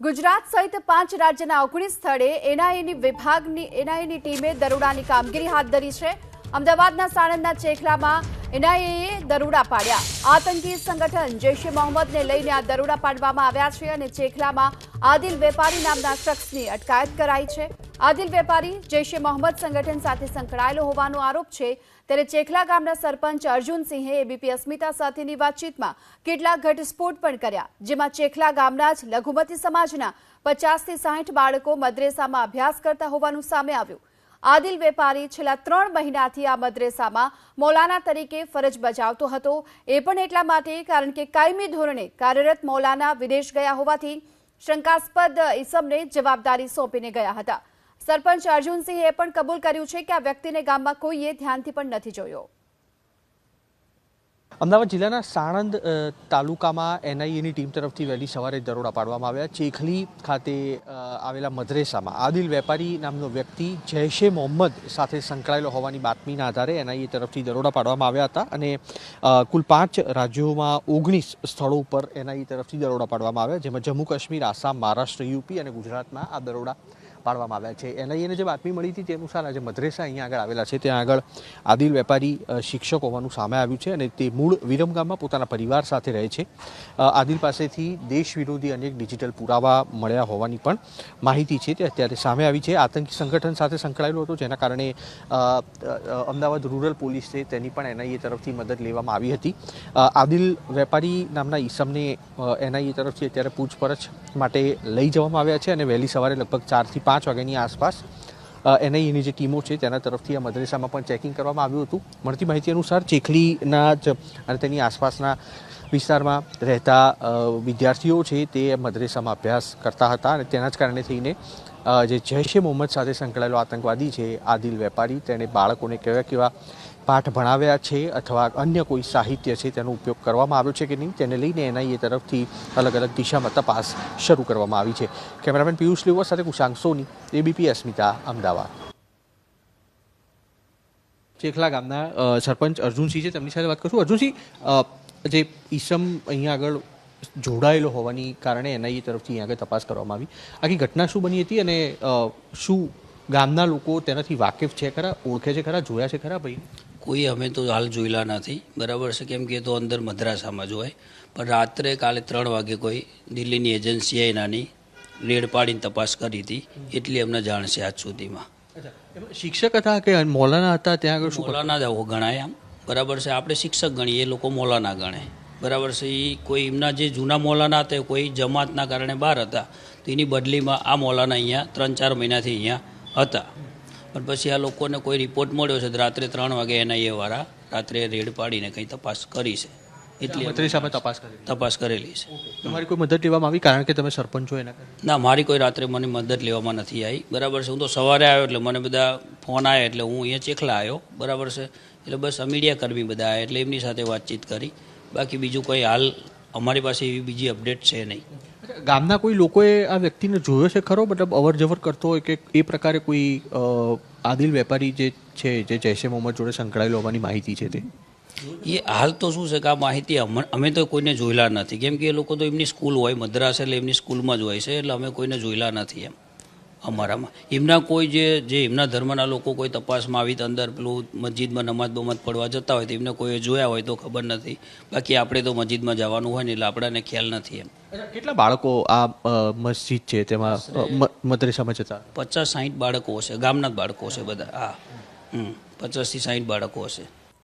ગુજરાત સહિત પાંચ રાજ્યના ઓગણીસ સ્થળે એનઆઈએની વિભાગની એનઆઈએની ટીમે દરોડાની કામગીરી હાથ ધરી છે. અમદાવાદના સાણંદના ચેખલામાં એનઆઈએએ દરોડા પાડ્યા. આતંકી સંગઠન જૈશે મોહમ્મદને લઈને આ દરોડા પાડવામાં આવ્યા છે અને ચેખલામાં આદિલ વેપારી નામના શખ્સની અટકાયત કરાઈ છે. આદિલ વેપારી જૈશે મોહમ્મદ સંગઠન સાથે સંકળાયેલો હોવાનો આરોપ છે. ત્યારે ચેખલા ગામના સરપંચ અર્જુનસિંહે એબીપી અસ્મિતા સાથેની વાતચીતમાં કેટલાક ઘટસ્ફોટ પણ કર્યા, જેમાં ચેખલા ગામના જ લઘુમતી સમાજના પચાસથી સાહીઠ બાળકો મદ્રેસામાં અભ્યાસ કરતા હોવાનું સામે આવ્યું. આદિલ વેપારી છેલ્લા ત્રણ મહિનાથી આ મદ્રેસામાં મૌલાના તરીકે ફરજ બજાવતો હતો. એ પણ એટલા માટે કારણ કે કાયમી ધોરણે કાર્યરત મૌલાના વિદેશ ગયા હોવાથી શંકાસ્પદ ઇસમને જવાબદારી સોંપીને ગયા હતા. સરપંચ અર્જુનસિંહે પણ કબૂલ કર્યું છે કે આ વ્યક્તિને ગામમાં કોઈએ ધ્યાનથી પણ નથી જોયો. અમદાવાદ જિલ્લાના સાણંદ તાલુકામાં એનઆઈએની ટીમ તરફથી વહેલી સવારે દરોડા પાડવામાં આવ્યા. ચેખલી ખાતે આવેલા મદ્રેસામાં. આદિલ વેપારી નામનો વ્યક્તિ જૈશે મોહમ્મદ સાથે સંકળાયેલો હોવાની બાતમીના આધારે એનઆઈએ તરફથી દરોડા પાડવામાં આવ્યા હતા અને કુલ પાંચ રાજ્યોમાં ઓગણીસ સ્થળો ઉપર એનઆઈએ તરફથી દરોડા પાડવામાં આવ્યા, જેમાં જમ્મુ કાશ્મીર, આસામ, મહારાષ્ટ્ર, યુપી અને ગુજરાતમાં આ દરોડા પાડવામાં આવ્યા છે. એનઆઈએને જે બાતમી મળી હતી તે અનુસાર આજે મદ્રેસા અહીંયા આગળ આવેલા છે. ત્યાં આગળ આદિલ વેપારી શિક્ષક હોવાનું સામે આવ્યું છે અને તે મૂળ વિરમગામમાં પોતાના પરિવાર સાથે રહે છે. આદિલ પાસેથી દેશ વિરોધી અનેક ડિજિટલ પુરાવા મળ્યા હોવાની પણ માહિતી છે. તે અત્યારે સામે આવી છે. આતંકી સંગઠન સાથે સંકળાયેલો હતો, જેના કારણે અમદાવાદ રૂરલ પોલીસ છે તેની પણ એનઆઈએ તરફથી મદદ લેવામાં આવી હતી. આદિલ વેપારી નામના ઈસમને એનઆઈએ તરફથી અત્યારે પૂછપરછ માટે લઈ જવામાં આવ્યા છે અને વહેલી સવારે લગભગ ચારથી પાંચ વાગ્યાની આસપાસ એનઆઈએની જે ટીમો છે તેના તરફથી આ મદ્રેસામાં પણ ચેકિંગ કરવામાં આવ્યું હતું. મળતી માહિતી અનુસાર ચેખલીના જ અને તેની આસપાસના વિસ્તારમાં રહેતા વિદ્યાર્થીઓ છે તે મદ્રેસામાં અભ્યાસ કરતા હતા અને તેના જ કારણે થઈને જે જૈશ એ મોહમ્મદ સાથે સંકળાયેલો આતંકવાદી છે આદિલ વેપારી, તેણે બાળકોને કેવા કેવા પાઠ ભણાવ્યા છે અથવા અન્ય કોઈ સાહિત્ય છે તેનો ઉપયોગ કરવામાં આવ્યો છે કે નહીં તેને લઈને એનઆઈએ તરફથી અલગ અલગ દિશામાં તપાસ શરૂ કરવામાં આવી છે. કેમેરામેન પિયુષ લેવા સાથે કુશાંક સોની, એબીપી અસ્મિતા, અમદાવાદ. ચેખલા ગામના સરપંચ અર્જુનસિંહ છે, તેમની સાથે વાત કરશું. અર્જુનસિંહ જે ઈસમ અહીંયા આગળ જોડાયેલો હોવાની કારણે એનઆઈએ તરફથી અહીંયા આગળ તપાસ કરવામાં આવી. આખી ઘટના શું બની હતી અને શું ગામના લોકો તેનાથી વાકેફ છે ખરા ઓળખે છે ખરા જોયા છે ખરા ભાઈ? કોઈ અમે તો હાલ જોયેલા નથી. બરાબર છે કેમ કે તો અંદર મદ્રાસામાં જોવાય. પણ રાત્રે કાલે ત્રણ વાગે કોઈ દિલ્હીની એજન્સીએ એનાની રેડ પાડીને તપાસ કરી હતી. એટલી અમને જાણ છે આજ સુધીમાં. શિક્ષક હતા કે મોલાના હતા ત્યાં આગળ મોલાના જ ગણાય આમ. બરાબર છે આપણે શિક્ષક ગણીએ એ લોકો મોલાના ગણે. બરાબર છે એ કોઈ એમના જે જૂના મોલાના હતા કોઈ જમાતના કારણે બહાર હતા. તો એની બદલીમાં આ મોલાના અહીંયા ત્રણ ચાર મહિનાથી અહીંયા હતા. પણ પછી આ લોકોને કોઈ રિપોર્ટ મળ્યો છે રાત્રે ત્રણ વાગે એનઆઈએ વાળા રાત્રે રેડ પાડીને કંઈ તપાસ કરી છે. એટલી અમે મદ્રેસામાં તપાસ કરી તપાસ કરેલી છે. તમારી કોઈ મદદ લેવામાં આવી? કારણ કે તમે સરપંચ છો એના ના મારી કોઈ રાત્રે મને મદદ લેવામાં નથી આવી. બરાબર છે હું તો સવારે આવ્યો એટલે મને બધા ફોન આવ્યા એટલે હું અહીંયા ચેખલા આવ્યો. બરાબર છે એટલે બસ આ મીડિયા કર્મી બધા આવ્યા એટલે એમની સાથે વાતચીત કરી. બાકી બીજું કોઈ હાલ અમારી પાસે એવી બીજી અપડેટ છે નહીં. ગામના કોઈ લોકોએ આ વ્યક્તિને જોયો છે ખરો? મતલબ અવર જવર કરતો હોય કે એ પ્રકારે કોઈ આદિલ વેપારી જે છે, જે જૈશે મોહમ્મદ જોડે સંકળાયેલો હોવાની માહિતી છે તે? એ હાલ તો શું છે કે આ માહિતી અમે તો કોઈને જોયેલા નથી. કેમ કે એ લોકો તો એમની સ્કૂલ હોય, મદ્રાસ એટલે એમની સ્કૂલમાં જ હોય છે, એટલે અમે કોઈને જોયેલા નથી એમ. અમારામાં. એમના કોઈ જે જે એમના ધર્મના લોકો કોઈ તપાસમાં આવી તો અંદર પેલું મસ્જિદમાં નમાજ બમાજ પડવા જતા હોય તો એમને કોઈ જોયા હોય તો ખબર નથી. બાકી આપણે તો મસ્જિદમાં જવાનું હોય ને એટલે આપણાને ખ્યાલ નથી એમ. કેટલા બાળકો આ મસ્જિદ છે તેમાં મદ્રેસામાં જતા? પચાસ સાહીઠ બાળકો હશે ગામના બાળકો છે બધા હા. પચાસથી સાહીઠ બાળકો હશે.